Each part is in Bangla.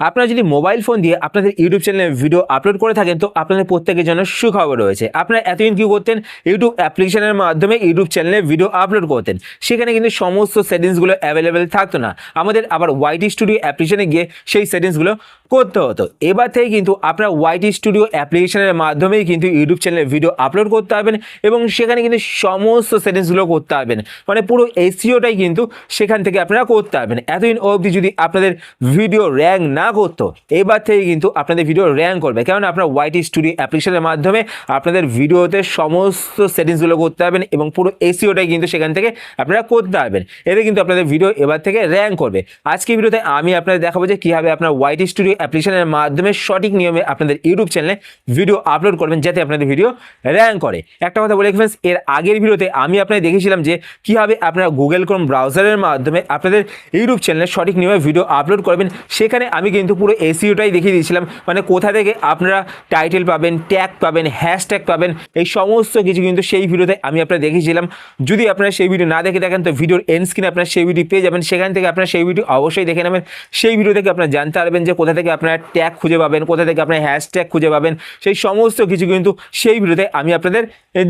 আপনারা যদি মোবাইল ফোন দিয়ে আপনাদের ইউটিউব চ্যানেলে ভিডিও আপলোড করে থাকেন, তো আপনাদের প্রত্যেকের জন্য সুখবর রয়েছে। আপনারা এতদিন কী করতেন? ইউটিউব অ্যাপ্লিকেশনের মাধ্যমে ইউটিউব চ্যানেলে ভিডিও আপলোড করতেন। সেখানে কিন্তু সমস্ত সেটিংসগুলো অ্যাভেলেবেল থাকতো না। আমাদের আবার ওয়াইটি স্টুডিও অ্যাপ্লিকেশনে গিয়ে সেই সেটিংসগুলো করতে হতো। এবার থেকে কিন্তু আপনার ওয়াইটি স্টুডিও অ্যাপ্লিকেশনের মাধ্যমেই কিন্তু ইউটিউব চ্যানেলে ভিডিও আপলোড করতে পারবেন এবং সেখানে কিন্তু সমস্ত সেটিংসগুলো করতে পারবেন। মানে পুরো এসিওটাই কিন্তু সেখান থেকে আপনারা করতে পারবেন। এতদিন অবধি যদি আপনাদের ভিডিও র্যাঙ্ক না করতো এবার থেকে কিন্তু আপনাদের ভিডিও র্যাঙ্ক করবে। কারণ আপনারা ওয়াইটি স্টুডিও অ্যাপ্লিকেশনের মাধ্যমে আপনাদের ভিডিওতে সমস্ত সেটিংসগুলো করতে পারবেন এবং পুরো এসিওটাই কিন্তু সেখান থেকে আপনারা করতে পারবেন। এতে কিন্তু আপনাদের ভিডিও এবার থেকে র্যাঙ্ক করবে। আজকে ভিডিওতে আমি আপনাদের দেখাবো যে কীভাবে আপনার ওয়াইটি স্টুডিও অ্যাপ্লিকেশনের মাধ্যমে সঠিক নিয়মে আপনাদের ইউটিউব চ্যানেলে ভিডিও আপলোড করবেন, যাতে আপনাদের ভিডিও র্যাঙ্ক করে। একটা কথা বলে ফ্রেন্ডস এর আগের ভিডিওতে আমি আপনাদের দেখেছিলাম যে কীভাবে আপনারা গুগল ক্রোম ব্রাউজারের মাধ্যমে আপনাদের ইউটিউব চ্যানেলে সঠিক নিয়মে ভিডিও আপলোড করবেন। সেখানে আমি কিন্তু পুরো এসিওটাই দেখিয়ে দিয়েছিলাম। মানে কোথা থেকে আপনারা টাইটেল পাবেন ট্যাগ পাবেন হ্যাশট্যাগ পাবেন, এই সমস্ত কিছু কিন্তু সেই ভিডিওতে আমি আপনারা দেখিয়েছিলাম। যদি আপনারা সেই ভিডিও না দেখে দেখেন তো ভিডিওর এন্ড স্ক্রিনে আপনারা সেই ভিডিও পেয়ে যাবেন। সেখান থেকে আপনারা সেই ভিডিও অবশ্যই দেখে নেবেন। সেই ভিডিও থেকে আপনারা জানতে পারবেন যে কোথা থেকে আপনারা ট্যাগ খুঁজে পাবেন, কোথা থেকে আপনারা হ্যাশট্যাগ খুঁজে পাবেন। সেই সমস্ত কিছু কিন্তু সেই ভিডিওতে আমি আপনাদের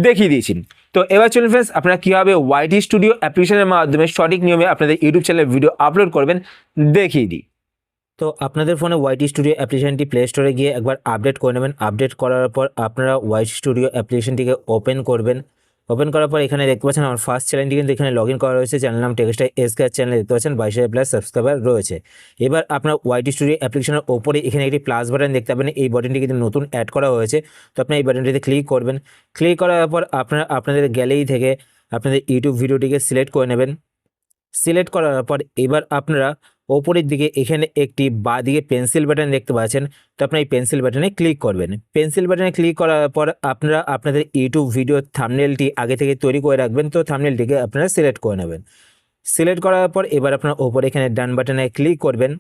দেখিয়ে দিয়েছি। তো এবার চলুন ফ্রেন্ডস আপনারা কীভাবে ওয়াইটি স্টুডিও অ্যাপ্লিকেশনের মাধ্যমে সঠিক নিয়মে আপনাদের ইউটিউব চ্যানেলে ভিডিও আপলোড করবেন, দেখিয়ে দিই। তো আপনাদের ফোনে ওয়াইটি স্টুডিও অ্যাপ্লিকেশনটি প্লে স্টোরে গিয়ে একবার আপডেট করে নেবেন। আপডেট করার পর আপনারা ওয়াইটি স্টুডিও অ্যাপ্লিকেশনটিকে ওপেন করবেন। ওপেন করার পর এখানে দেখতে পাচ্ছেন আমার ফার্স্ট চ্যানেলটি কিন্তু এখানে লগ ইন করা রয়েছে। চ্যানেল নাম টেক্সটাই এস কে চ্যানেল দেখতে পাচ্ছেন। বাইশ হাজার প্লাস সাবস্ক্রাইবার রয়েছে। এবার আপনার ওয়াইটি স্টুডিও অ্যাপ্লিকেশনের ওপরে এখানে একটি প্লাস বাটন দেখতে পাবেন। এই বাটনটি কিন্তু নতুন অ্যাড করা হয়েছে। তো আপনি এই বাটনটিতে ক্লিক করবেন। ক্লিক করার পর আপনারা, আপনাদের গ্যালারি থেকে আপনাদের ইউটিউব ভিডিওটিকে সিলেক্ট করে নেবেন। সিলেক্ট করার পর এবার আপনারা ওপরের দিকে এখানে একটি বাঁ দিকে পেন্সিল বাটন দেখতে পাচ্ছেন। তো আপনার এই পেন্সিল বাটনে ক্লিক করবেন। পেন্সিল বাটনে ক্লিক করার পর আপনারা আপনাদের ইউটিউব ভিডিও থামনেলটি আগে থেকে তৈরি করে রাখবেন। তো থামনেলটিকে আপনারা সিলেক্ট করে নেবেন। সিলেক্ট করার পর এবার আপনার ওপরে এখানে ডান বাটনে ক্লিক করবেন।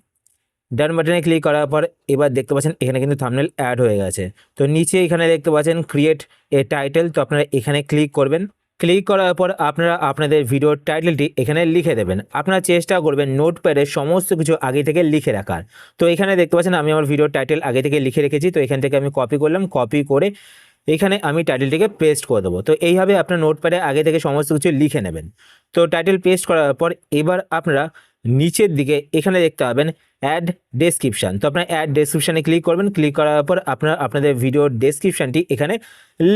ডান বাটনে ক্লিক করার পর এবার দেখতে পাচ্ছেন এখানে কিন্তু থামনেল অ্যাড হয়ে গেছে। তো নিচে এখানে দেখতে পাচ্ছেন ক্রিয়েট এ টাইটেল। তো আপনারা এখানে ক্লিক করবেন। ক্লিক করার পর আপনারা আপনাদের ভিডিওর টাইটেলটি এখানে লিখে দেবেন। আপনারা চেষ্টা করবেন নোটপ্যাডে সমস্ত কিছু আগে থেকে লিখে রাখার। তো এখানে দেখতে পাচ্ছেন, আমি আমার ভিডিওর টাইটেল আগে থেকে লিখে রেখেছি, তো এখান থেকে আমি কপি করলাম, কপি করে এখানে আমি টাইটেলটিকে পেস্ট করে দেবো। তো এইভাবে আপনার নোটপ্যাডে আগে থেকে সমস্ত কিছু লিখে নেবেন। তো টাইটেল পেস্ট করার পর এবার আপনারা নিচের দিকে এখানে দেখতে পাবেন অ্যাড ডেসক্রিপশান তো আপনার অ্যাড ডেসক্রিপশানে ক্লিক করবেন ক্লিক করার পর আপনার আপনাদের ভিডিওর ডেসক্রিপশানটি এখানে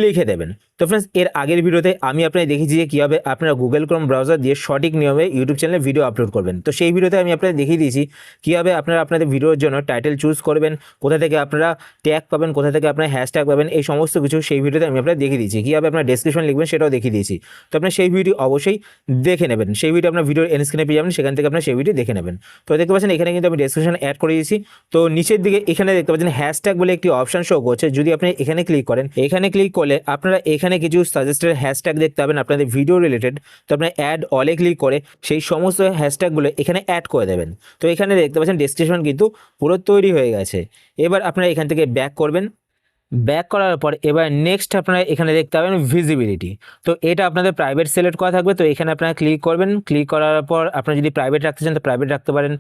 লিখে দেবেন। তো ফ্রেন্ডস এর আগের ভিডিওতে আমি আপনাদের দেখিয়েছি যে কীভাবে আপনারা গুগল ক্রোম ব্রাউজার দিয়ে সঠিক নিয়মে ইউটিউব চ্যানেলে ভিডিও আপলোড করবেন। তো সেই ভিডিওতে আমি আপনাদের দেখিয়ে দিয়েছি কীভাবে আপনারা আপনাদের ভিডিওর জন্য টাইটেল চুজ করবেন, কোথা থেকে আপনারা ট্যাগ পাবেন, কোথা থেকে আপনারা হ্যাশট্যাগ পাবেন, এই সমস্ত কিছু সেই ভিডিওতে আমি আপনাদের দেখিয়ে দিয়েছি। কীভাবে আপনার ডেসক্রিপশন লিখবেন সেটাও দেখিয়ে দিয়েছি। তো আপনার সেই ভিডিও অবশ্যই দেখে নেবেন। সেই ভিডিও আপনার ভিডিওর এন স্ক্রিনে পেয়ে যাবেন, সেখান থেকে আপনার সেই ভিডিও দেখে নেবেন। তো দেখতে পাচ্ছেন এখানে কিন্তু আমি ডেসক্রিপশন অ্যাড করে দিয়েছি। তো নিচের দিকে এখানে দেখতে পাচ্ছেন হ্যাশট্যাগ বলে একটি অপশান শো করছে। যদি আপনি এখানে ক্লিক করেন, এখানে ক্লিক করলে আপনারা এখানে কিছু সাজেস্টেড হ্যাশট্যাগ দেখতে পাবেন আপনাদের ভিডিও রিলেটেড তো আপনার অ্যাড অলে ক্লিক করে সেই সমস্ত হ্যাশট্যাগুলো এখানে অ্যাড করে দেবেন। তো এখানে দেখতে পাচ্ছেন ডেসক্রিপশন কিন্তু পুরো তৈরি হয়ে গেছে। এবার আপনারা এখান থেকে ব্যাক করবেন। ব্যাক করার পর এবার নেক্সট আপনারা এখানে দেখতে পাবেন ভিজিবিলিটি তো এটা আপনাদের প্রাইভেট সিলেক্ট করা থাকবে। তো এখানে আপনারা ক্লিক করবেন। ক্লিক করার পর আপনারা যদি প্রাইভেট রাখতে চান, তো প্রাইভেট রাখতে পারেন।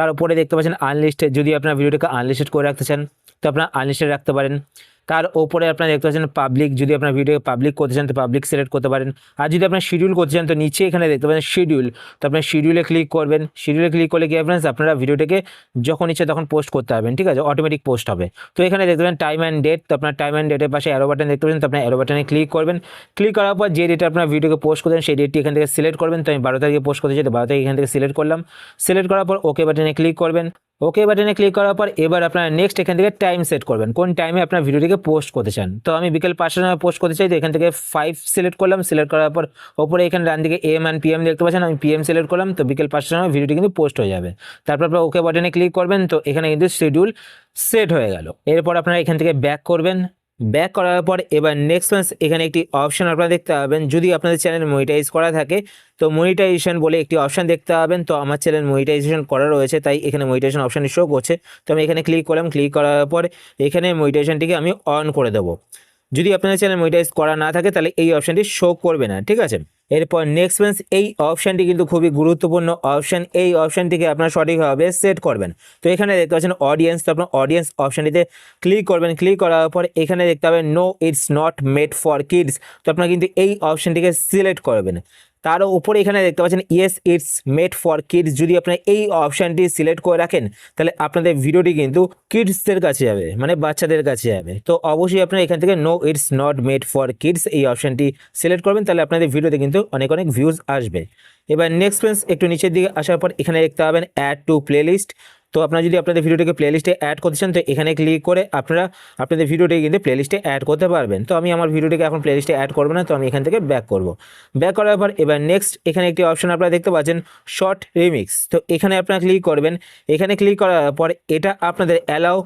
তার উপরে দেখতে পাচ্ছেন আনলিস্টেড যদি আপনার ভিডিওটাকে আনলিস্টেড করে রাখতে চান, তো আপনার আনলিস্টেড রাখতে পারেন। তার ওপরে আপনারা দেখতে পাচ্ছেন পাবলিক যদি আপনার ভিডিওকে পাবলিক করতে চান তো পাবলিক সিলেক্ট করতে পারেন। আর যদি আপনার শিডিউল করতে চান তো নিচে এখানে দেখতে পাচ্ছেন শিডিউল তো আপনার শিডিউলে ক্লিক করবেন। শিডিউলে ক্লিক করলে কি ফ্রেন্ডস আপনারা ভিডিওটাকে যখন ইচ্ছে তখন পোস্ট করতে পারবেন, ঠিক আছে? অটোমেটিক পোস্ট হবে। তো এখানে দেখতে পাবেন টাইম অ্যান্ড ডেট তো আপনার টাইম অ্যান্ড ডেটের পাশে অ্যারো বাটন দেখতে পাচ্ছেন। তো আপনার অ্যারো বাটনে ক্লিক করবেন। ক্লিক করার পর যে ডেটে আপনার ভিডিওকে পোস্ট করবেন সেই ডেটটি এখান থেকে সিলেক্ট করবেন। তো আমি বারো তারিখে পোস্ট করতে চাই, তো বারো তারিখ এখান থেকে সিলেক্ট করলাম। সিলেক্ট করার পর ওকে বাটনে ক্লিক করবেন। ওকে বাটনে ক্লিক করার পর এবার আপনারা নেক্সট এখান থেকে টাইম সেট করবেন। কোন টাইমে আপনার ভিডিওটিকে পোস্ট করতে চান। তো আমি বিকেল পাঁচটার সময় পোস্ট করতে চাই, তো এখান থেকে ফাইভ সিলেক্ট করলাম। সিলেক্ট করার পর ওপরে এখানে ডান দিকে এম অ্যান্ড পিএম দেখতে পাচ্ছেন, আমি পিএম সিলেক্ট করলাম। তো বিকেল পাঁচটার সময় ভিডিওটি কিন্তু পোস্ট হয়ে যাবে। তারপর আপনার ওকে বাটনে ক্লিক করবেন। তো এখানে কিন্তু শিডিউল সেট হয়ে গেল। এরপর আপনারা এখান থেকে ব্যাক করবেন। ব্যাক করার পর এবার নেক্সট মান্থ এখানে একটি অপশান আপনারা দেখতে পাবেন। যদি আপনাদের চ্যানেল মনিটাইজ করা থাকে, তো মনিটাইজেশন বলে একটি অপশান দেখতে পাবেন। তো আমার চ্যানেল মনিটাইজেশন করা রয়েছে, তাই এখানে মনিটাইজেশন অপশানে শো করছে। তো আমি এখানে ক্লিক করলাম ক্লিক করার পর এখানে মনিটাইজেশনটিকে আমি অন করে দেবো। যদি আপনার চ্যানেল মনিটাইজ করা না থাকে, তাহলে এই অপশানটি শো করবে না, ঠিক আছে? এরপর নেক্সট ফ্রেন্ডস এই অপশানটি কিন্তু খুবই গুরুত্বপূর্ণ অপশান এই অপশানটিকে আপনার সঠিকভাবে সেট করবেন। তো এখানে দেখতে পাচ্ছেন অডিয়েন্স তো আপনার অডিয়েন্স অপশানটিতে ক্লিক করবেন। ক্লিক করার পর এখানে দেখতে পাবেন no it's not made for kids তো আপনারা কিন্তু এই অপশানটিকে সিলেক্ট করবেন। তার উপরে এখানে দেখতে পাচ্ছেন yes it's made for kids যদি আপনারা এই অপশানটি সিলেক্ট করে রাখেন, তাহলে আপনাদের ভিডিওটি কিন্তু কিডসদের কাছে যাবে মানে বাচ্চাদের কাছে যাবে। তো অবশ্যই আপনারা এখান থেকে no it's not made for kids এই অপশানটি সিলেক্ট করবেন, তাহলে আপনাদের ভিডিওতে কিন্তু অনেক অনেক ভিউজ আসবে। এবার নেক্সট ফ্রেন্স একটু নিচের দিকে আসার পর এখানে দেখতে পাবেন অ্যাড টু প্লেলিস্ট তো আপনারা যদি আপনাদের ভিডিওটিকে প্লেলিস্টে অ্যাড করতে চান, তো এখানে ক্লিক করে আপনারা আপনাদের ভিডিওটিকে কিন্তু প্লেলিস্টে অ্যাড করতে পারবেন। তো আমি আমার ভিডিওটিকে এখন প্লেলিস্টে অ্যাড করব না, তো আমি এখান থেকে ব্যাক করব। ব্যাক করার পর এবার নেক্সট এখানে একটি অপশন আপনারা দেখতে পাচ্ছেন শর্ট রিমিক্স তো এখানে আপনারা ক্লিক করবেন। এখানে ক্লিক করার পর এটা আপনাদের allow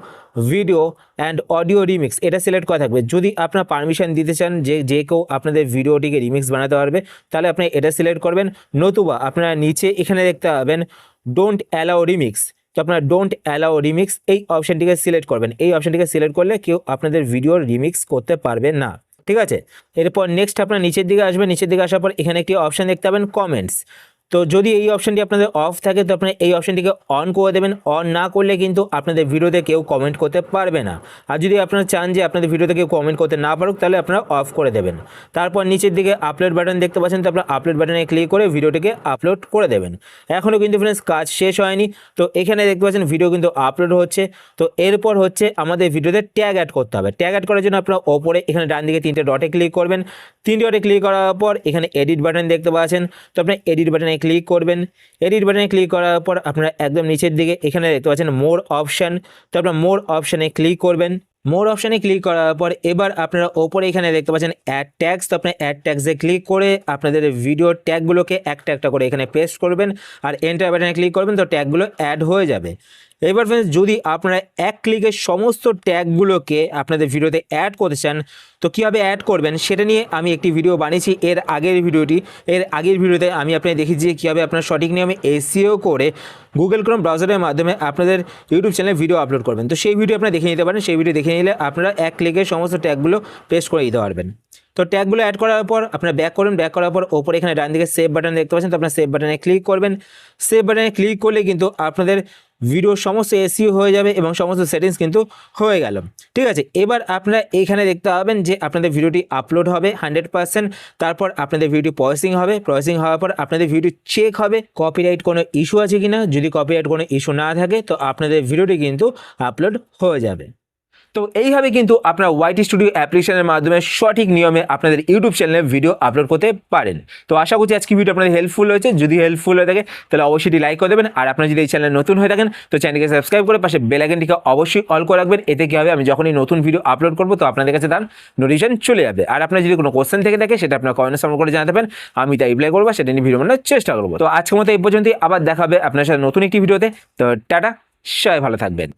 video and audio remix এটা সিলেক্ট করা থাকবে। যদি আপনার পারমিশন দিতে চান যে যে কেউ আপনাদের ভিডিওটিকে রিমিক্স বানাতে পারবে, তাহলে আপনি এটা সিলেক্ট করবেন। নতুবা আপনারা নিচে এখানে দেখতে পাবেন ডোন্ট অ্যালাউ রিমিক্স তো আপনারা ডোন্ট অ্যালাও রিমিক্স এই অপশানটিকে সিলেক্ট করবেন। এই অপশানটিকে সিলেক্ট করলে কেউ আপনাদের ভিডিও রিমিক্স করতে পারবে না। ঠিক আছে? এরপর নেক্সট আপনার নিচের দিকে আসবেন। নিচের দিকে আসার পর এখানে একটি অপশান দেখতে পাবেন কমেন্টস তো যদি এই অপশানটি আপনাদের অফ থাকে, তো আপনারা এই অপশানটিকে অন করে দেবেন। অন না করলে কিন্তু আপনাদের ভিডিওতে কেউ কমেন্ট করতে পারবে না। আর যদি আপনারা চান যে আপনাদের ভিডিওতে কেউ কমেন্ট করতে না পারুক, তাহলে আপনারা অফ করে দেবেন। তারপর নিচের দিকে আপলোড বাটন দেখতে পাচ্ছেন, তো আপনারা আপলোড বাটনে ক্লিক করে ভিডিওটিকে আপলোড করে দেবেন। এখনও কিন্তু ফ্রেন্ডস কাজ শেষ হয়নি। তো এখানে দেখতে পাচ্ছেন ভিডিও কিন্তু আপলোড হচ্ছে। তো এরপর হচ্ছে আমাদের ভিডিওতে ট্যাগ অ্যাড করতে হবে। ট্যাগ অ্যাড করার জন্য আপনারা ওপরে এখানে ডান দিকে তিনটে ডটে ক্লিক করবেন। তিনটে ডটে ক্লিক করার পর এখানে এডিট বাটন দেখতে পাচ্ছেন। তো আপনার এডিট বাটনে ক্লিক করবেন। এডিট বাটনে ক্লিক করার পর আপনারা একদম নিচের দিকে এখানে দেখতে পাচ্ছেন মোর অপশান তো আপনার মোর অপশানে ক্লিক করবেন। মোর অপশানে ক্লিক করার পর এবার আপনারা ওপরে এখানে দেখতে পাচ্ছেন অ্যাড ট্যাক্স তো আপনার অ্যাড ট্যাক্সে ক্লিক করে আপনাদের ভিডিও ট্যাগগুলোকে একটা একটা করে এখানে পেস্ট করবেন। আর এন্টার বাটনে ক্লিক করবেন, তো ট্যাগগুলো অ্যাড হয়ে যাবে। এবার ফ্রেন্ডস যদি আপনারা এক ক্লিকে সমস্ত ট্যাগগুলোকে আপনাদের ভিডিওতে অ্যাড করতে চান, তো কীভাবে অ্যাড করবেন সেটা নিয়ে আমি একটি ভিডিও বানিয়েছি। এর আগের ভিডিওটি, এর আগের ভিডিওতে আমি আপনাদের দেখিয়েছি কীভাবে আপনার সঠিক নিয়মে এসিও করে গুগল ক্রোম ব্রাউজারের মাধ্যমে আপনাদের ইউটিউব চ্যানেলে ভিডিও আপলোড করবেন। তো সেই ভিডিও আপনারা দেখে নিতে পারেন, সেই ভিডিও দেখে নিলে আপনারা এক ক্লিকে সমস্ত ট্যাগগুলো পেস্ট করে দিতে পারবেন। তো ট্যাগগুলো অ্যাড করার পর আপনারা ব্যাক করুন ব্যাক করার পর ওপরে এখানে ডান দিকে সেভ বাটন দেখতে পাচ্ছেন, তো আপনার সেভ বাটনে ক্লিক করবেন। সেভ বাটনে ক্লিক করলে কিন্তু আপনাদের ভিডিওর সমস্ত এসিও হয়ে যাবে এবং সমস্ত সেটিংস কিন্তু হয়ে গেল। ঠিক আছে, এবার আপনারা এখানে দেখতে পাবেন যে আপনাদের ভিডিওটি আপলোড হবে হান্ড্রেড পার্সেন্ট তারপর আপনাদের ভিডিও প্রসেসিং হবে প্রসেসিং হওয়ার পর আপনাদের ভিডিও চেক হবে কপিরাইট কোনো ইস্যু আছে কি না যদি কপিরাইট কোনো ইস্যু না থাকে, তো আপনাদের ভিডিওটি কিন্তু আপলোড হয়ে যাবে। তো এইভাবে কিন্তু আপনারা ওয়াইটি স্টুডিও অ্যাপ্লিকেশনের মাধ্যমে সঠিক নিয়মে আপনাদের ইউটিউব চ্যানেলে ভিডিও আপলোড করতে পারেন। তো আশা করছি আজকে ভিডিও আপনাদের হেল্পফুল হয়েছে। যদি হেল্পফুল হয়ে থাকে, তাহলে অবশ্যই লাইক করে দেবেন। আর আপনারা যদি এই চ্যানেলে নতুন হয়ে থাকেন, তো চ্যানেলকে সাবস্ক্রাইব করে পাশে বেল আইকনটিকে অবশ্যই অল করে রাখবেন। এতে কী হবে? আমি যখনই নতুন ভিডিও আপলোড করব, তো আপনাদের কাছে তার নোটিফিকেশন চলে যাবে। আর আপনার যদি কোনো কোশ্চেন থেকে থাকে, সেটা আপনার কমেন্ট সামনে করে জানাতে পারেন। আমি তাই রিপ্লাই করব, সেটা নিয়ে ভিডিও বানানোর চেষ্টা করব। তো আজকের মতো এই পর্যন্তই। আবার দেখাবে আপনার সাথে নতুন একটি ভিডিওতে তো টাটা, সবাই ভালো থাকবেন।